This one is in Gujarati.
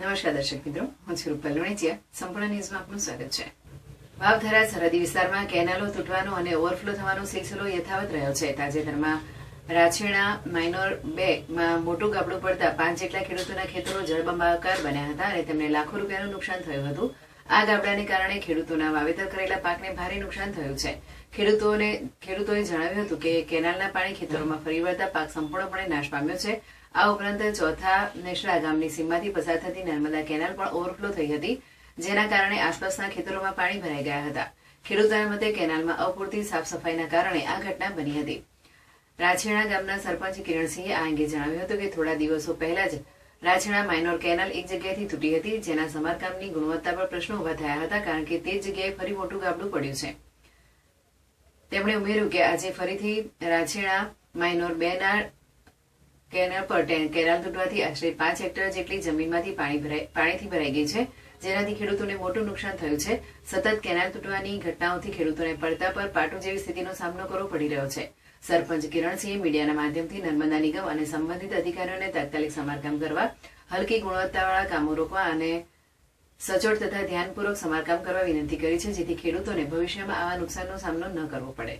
નમસ્કાર દર્શક મિત્રો, હું છું રૂપલ લુણીચિયા સંપૂર્ણ ન્યૂઝમાં આપનું સ્વાગત છે. વાવધારા સરહદી વિસ્તારમાં કેનાલો તૂટવાનો અને ઓવરફ્લો થવાનો સિલસિલો યથાવત રહ્યો છે. તાજેતરમાં રાછેણા માઇનોર બે માં મોટું ગાબડું પડતા પાંચ જેટલા ખેડૂતોના ખેતરો જળબંબાકાર બન્યા હતા અને તેમને લાખો રૂપિયાનું નુકસાન થયું હતું. આ ગાબડાને કારણે ખેડૂતોના વાવેતર કરેલા પાકને ભારે નુકસાન થયું છે. ખેડૂતોને ખેડૂતોએ જણાવ્યું હતું કે કેનાલના પાણી ખેતરોમાં ફરી વળતા પાક સંપૂર્ણપણે નાશ પામ્યો છે. આ ઉપરાંત ચોથા નેસડા ગામની સીમમાંથી પસાર થતી નર્મદા કેનાલ પણ ઓવરફ્લો થઈ હતી, જેના કારણે આસપાસના ખેતરોમાં પાણી ભરાઈ ગયા હતા. ખેડૂતોના મતે કેનાલમાં અપૂરતી સાફ સફાઈના કારણે આ ઘટના બની હતી. રાછેણા ગામના સરપંચ કિરણસિંહે આ અંગે જણાવ્યું હતું કે થોડા દિવસો પહેલા જ રાછેણા માઇનોર કેનાલ એક જગ્યાએથી તૂટી હતી, જેના સમારકામની ગુણવત્તા પર પ્રશ્નો ઊભા થયા હતા, કારણ કે તે જગ્યાએ ફરી મોટું ગાબડું પડ્યું છે. તેમણે ઉમેર્યું કે આજે ફરીથી રાજેણા માઇનોર બે ના કેનાલ પર કેનાલ તૂટવાથી આશરે પાંચ હેક્ટર જેટલી જમીનમાંથી પાણી ભરાઈ પાણીથી ભરાઈ ગઈ છે. જેનાથી ખેડૂતોને મોટું નુકસાન થયું છે. સતત કેનાલ તૂટવાની ઘટનાઓથી ખેડૂતોને પડતા પર પાટું જેવી સ્થિતિનો સામનો કરવો પડી રહ્યો છે. સરપંચ કિરણસિંહે મીડિયાના માધ્યમથી નર્મદા નિગમ અને સંબંધિત અધિકારીઓને તાત્કાલિક સમારકામ કરવા, હલકી ગુણવત્તાવાળા કામો રોકવા અને સચોટ તથા ધ્યાનપૂર્વક સમારકામ કરવા વિનંતી કરી છે, જેથી ખેડૂતોને ભવિષ્યમાં આવા નુકસાનનો સામનો ન કરવો પડે.